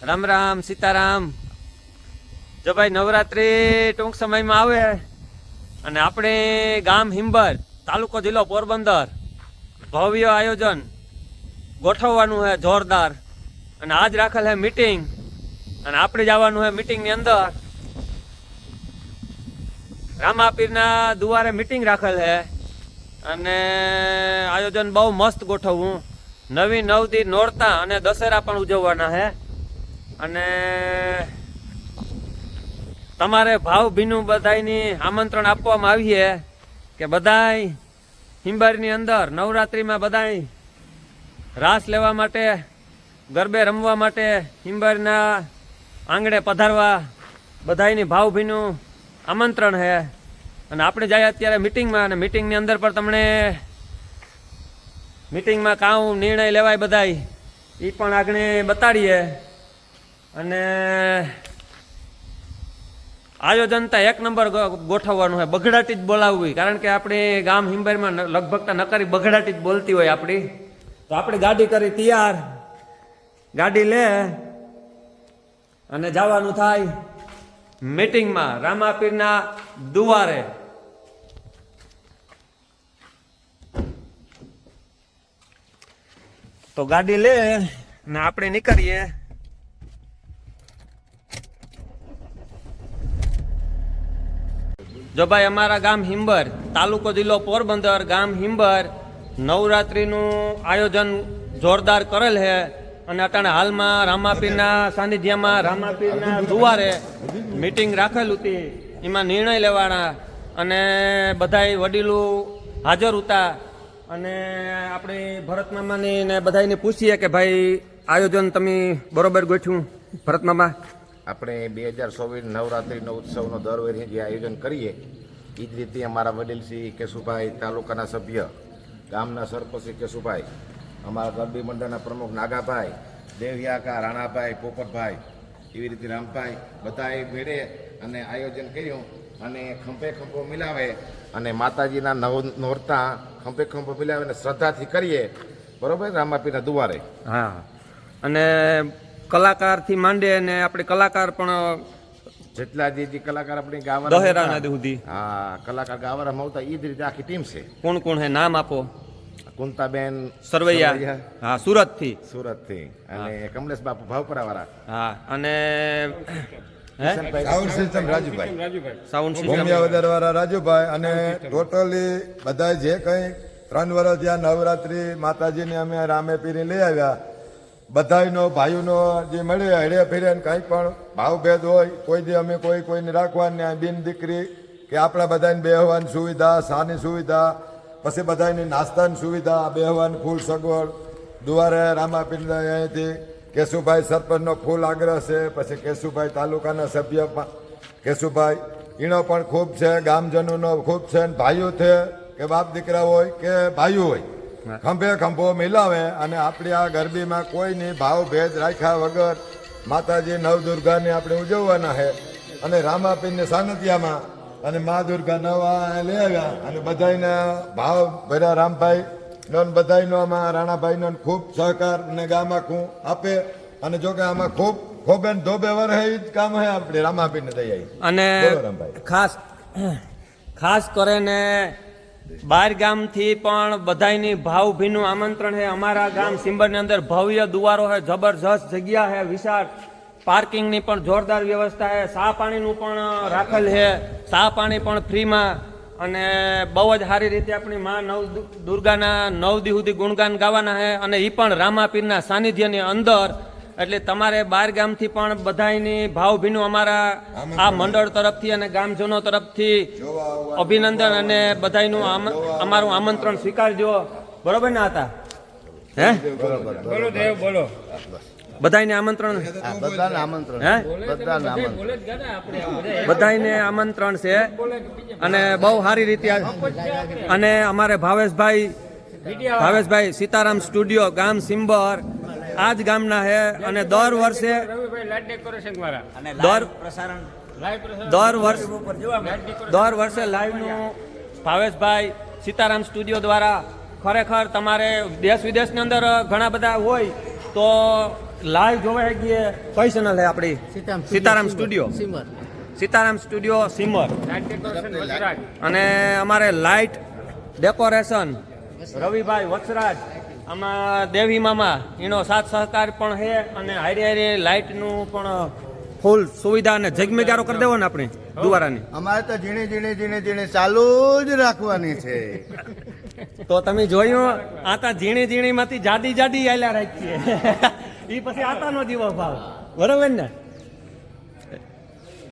રામ રામ, સીતારામ. જો ભાઈ નવરાત્રી ટૂંક સમયમાં આવે અને આપણે ગામ હિંબર તાલુકો જિલ્લો પોરબંદર ભવ્ય આયોજન ગોઠવવાનું છે જોરદાર અને આજ રાખેલ છે મીટિંગ અને આપણે જવાનું છે મિટિંગની અંદર. રામાપીરના દુવારે મિટિંગ રાખેલ છે અને આયોજન બહુ મસ્ત ગોઠવવું. નવી નવદી નોરતા અને દશેરા પણ ઉજવવાના છે અને તમારે ભાવ ભીનું બધાયની આમંત્રણ આપવામાં આવીએ કે બધાય હિંબારીની અંદર નવરાત્રિમાં બધાય રાસ લેવા માટે, ગરબે રમવા માટે હિંબારીના આંગણે પધારવા બધાયની ભાવ ભીનું આમંત્રણ છે. અને આપણે જાય અત્યારે મિટિંગમાં અને મિટિંગની અંદર પણ તમને મિટિંગમાં કાં નિર્ણય લેવાય બધાય એ પણ આગળ બતાડીએ. અને આયોજન તો એક નંબર ગોઠવવાનું હોય. બગડાટી જ બોલાવવી. કારણ કે આપણે ગામ હિંબારીમાં ન- લગભગ તો નકારી બગડાટી જ બોલતી હોય આપણી. તો આપણે ગાડી કરી તૈયાર. ગાડી લે અને જવાનું થાય મીટિંગમાં, રામાપીરના દુવારે. તો ગાડી લે ને આપણે નીકળીએ. જો ભાઈ અમારા ગામ હિંબર, તાલુકો જિલ્લો પોરબંદર ગામ હિંબર, નવરાત્રિનું આયોજન જોરદાર કરેલ છે અને અટાણે હાલમાં રામાપીરના સાનિધ્યમાં રામાપીરના દુવારે મીટિંગ રાખેલું હતી. એમાં નિર્ણય લેવાના અને બધાય વડીલો હાજર હતા અને આપણે ભરત મામાની ને બધાને પૂછીએ કે ભાઈ આયોજન તમે બરોબર ગોઠ્યું ભરત મામા? આપણે બે હજાર ચોવીસ નવરાત્રિનો ઉત્સવનો દર વર્ષે જે આયોજન કરીએ એ જ રીતે અમારા વડીલ કેશુભાઈ તાલુકાના સભ્ય, ગામના સરપંચ શ્રી કેશુભાઈ, અમારા ગરબી મંડળના પ્રમુખ નાગાભાઈ, દેવિયાકા, રાણાભાઈ, પોપટભાઈ, એવી રીતે રામભાઈ બધાએ ભેળે અને આયોજન કર્યું અને ખંભે ખંભો મિલાવે અને માતાજીના નવ નોરતા ખંભે ખંભો મિલાવે અને શ્રદ્ધાથી કરીએ. બરોબર? રામાપીના દુવારે. હા. અને કલાકારથી માંડે અને આપણે કલાકાર પણ જેટલા જે જે કલાકાર આપણે ગાવા દહેરાના સુધી. હા કલાકાર ગાવાના આવતા એ જ રીતે આખી ટીમ છે. કોણ કોણ હે? નામ આપો. કુંતાબેન સરવૈયા. હા સુરતથી. સુરતથી અને કમલેશ બાપુ ભાવપરા વાળા હા? અને sound system Rajubhai. Sound system. વધારવાળા Rajubhai અને ટોટલી બધા જે કંઈ ત્રણ વર્ષ ત્યાં નવરાત્રિ માતાજીને અમે રામે પીરી લઈ આવ્યા. બધાયનો, ભાઈઓનો જે મળે, હળે ફેરે કંઈ પણ ભાવભેદ હોય, કોઈ દી અમે કોઈ, કોઈને રાખવાની બિન દીકરી કે આપણા બધાને બેહવાની સુવિધા, સાની સુવિધા, પછી બધાને નાસ્તાની સુવિધા, બેહવાની ફૂલ સગવડ. દુવારે રામાપીર અહીંયાથી કેશુભાઈ સરપંચનો ફૂલ આગ્રહ છે, પછી કેશુભાઈ તાલુકાના સભ્ય કેશુભાઈ એનો પણ ખૂબ છે, ગામજનોનો ખૂબ છે ભાઈઓ છે, કે બાપ દીકરા હોય કે ભાઈઓ હોય. ખંભે ખંભો મિલાવે અને આપણી આ ગરબીમાં કોઈની ભાવ ભેદ રાખ્યા વગર માતાજી નવદુર્ગાને આપણે ઉજવવાના છે અને રામાપીરની સાનતિયામાં અને મા દુર્ગા નવા લઈ આવ્યા અને બધાને ભાવ ભર્યા. રામભાઈ નોન ને બધાયનો આમાં રાણાભાઈનો ને ખૂબ સહકાર ને ગામ આખું આપે અને જો કે આમાં ખૂબ ખોબે ધોબે વરહે ઈ જ કામ હે આપણે રામાપીને દઈ આવી અને ખાસ ખાસ કરીને બાર ગામથી પણ બધાયની ભાવભીનું આમંત્રણ છે. અમારા ગામ સિંબરની અંદર ભવ્ય દુવારો છે, જબરજસ્ત જગ્યા છે, વિશાળ પાર્કિંગની પણ જોરદાર વ્યવસ્થા છે. ચા પાણીનું પણ રાખેલ છે. સા પાણી પણ ફ્રીમાં અને બહુ જ સારી રીતે આપણી માં નવ દુર્ગાના નવ દી ગુણગાન ગાવાના છે અને એ પણ રામાપીરના સાનિધ્યની અંદર એટલે તમારે બાર ગામથી પણ બધાયની ભાવભીનું અમારા આ મંડળ તરફથી અને ગામજનો તરફથી અભિનંદન અને બધાયનું આમ- અમારું આમંત્રણ સ્વીકારજો. બરોબર ને હતા હે? બધાયને આમંત્રણ? બધાને આમંત્રણ. હે? બધાને આમંત્રણ. બધાયને આમંત્રણ છે. અને બહુ સારી રીતે અને અમારે ભાવેશભાઈ ભાવેશભાઈ સીતારામ સ્ટુડિયો ગામ સિંબર. આ જ ગામના છે અને દર વર્ષે દર દર વર્ષ દર વર્ષે લાઈવનું ભાવેશભાઈ સીતારામ સ્ટુડિયો દ્વારા ખરેખર તમારે દેશ વિદેશની અંદર ઘણા બધા હોય તો લાઈવ જોવા ગઈએ કઈ ચેનલ છે આપણી? Sitaram Sitaram studio. Simar. Sitaram studio simmer. અને અમારે લાઇટ ડેકોરેશન રવિભાઈ વત્સરાજ આમાં દેવી મામા એનો સાથ સહકાર પણ છે અને હારે હારે લાઇટનું પણ ફૂલ સુવિધા અને જગમેગારો કરી દેવો ને આપણે દુવારાની. અમારે તો ઝીણે ઝીણે ઝીણે ઝીણે ચાલુ જ રાખવાની છે. તો તમે જોયું આતા ઝીણી ઝીણી માંથી જાડી જાડી આયલા રાખીએ. એ પછી આતાનો જીવો ભાવ. બરોબર ને?